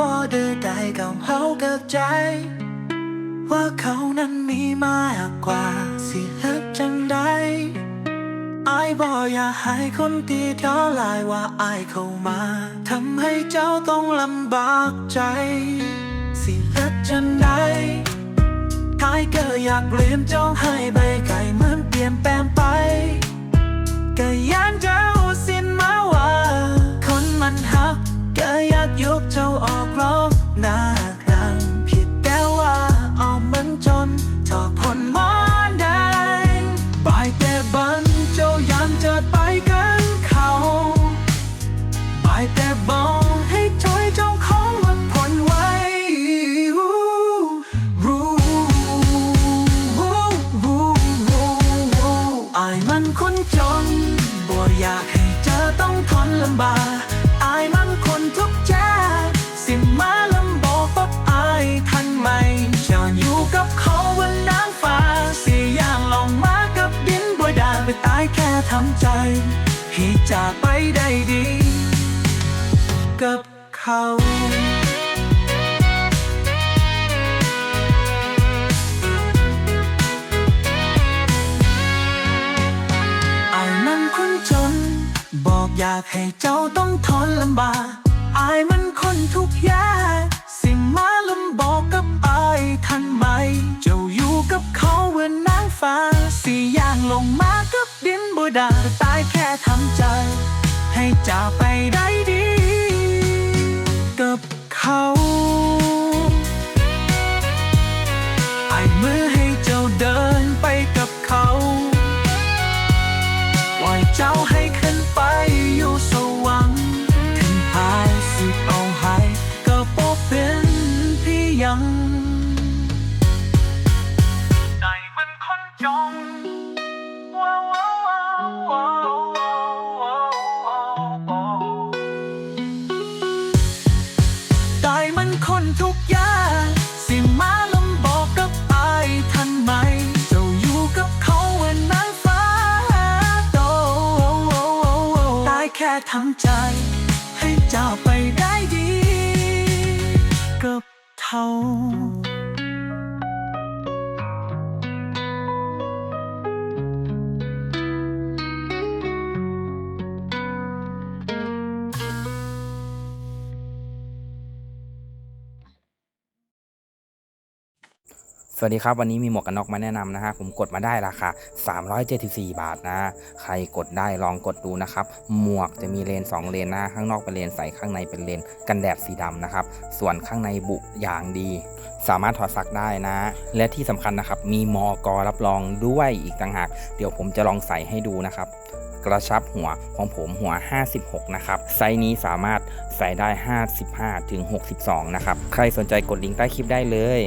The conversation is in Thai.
บ่ได้ได้กับเฮากับใจ ว่าเขานั้นมีมากกว่าสิเฮ็ดจังใดอายบ่อย่าให้คนตีเท่าลายว่าอายเข้ามาทำให้เจ้าต้องลำบากใจ สิเฮ็ดจังใดกายก็อยากเปลี่ยนเจ้าให้ใบไก่เหมือนเปลี่ยนแปลงไปก็ยันเจ้า มันคนจนบ่อยากให้เจอต้องทนลำบากอายมันคนทุกข์ใจสิมาลำบอกปับอายทันไหมจะอยู่กับเขาวันนางฟ้าสียอย่างลองมากับดินบ่ได้ไปตายแค่ทำใจให้จากไปได้ดี กับเขาากให้เจ้าต้องทนลำบากอายมันคนทุกแยากสิ่งมาลำบอกกับอายทันไหม เจ้าอยู่กับเขาเหมือนนางฟ้าสี่อย่างลงมากับดินบ่ได้ตายแค่ทำใจ ให้จากไปได้ เจ้าให้ขึ้นไปอยู่สวรรค์ถึงพายสิเอาให้ก็บ่เป็นพี่ยังใจมันคนจงว้าวว้าวว้าวว้าวว้าวว้าวว้าวได้มันคนทุก ทำใจ ให้เจ้าไปได้ดี กับเท่า สวัสดีครับ วันนี้มีหมวกกันน็อกมาแนะนำนะฮะผมกดมาได้ราคา 374 บาทนะ ใครกดได้ลองกดดูนะครับ หมวกจะมีเลน 2 เลนนะข้างนอกเป็นเลนใสข้างในเป็นเลนกันแดดสีดำนะครับ ส่วนข้างในบุอย่างดี สามารถถอดซักได้นะ และที่สำคัญนะครับ มีมอกอรับรองด้วยอีกต่างหาก เดี๋ยวผมจะลองใส่ให้ดูนะครับกระชับหัวของผมหัว 56 นะครับ ไซส์นี้สามารถใส่ได้ 55 ถึง 62 นะครับ ใครสนใจกดลิงก์ใต้คลิปได้เลย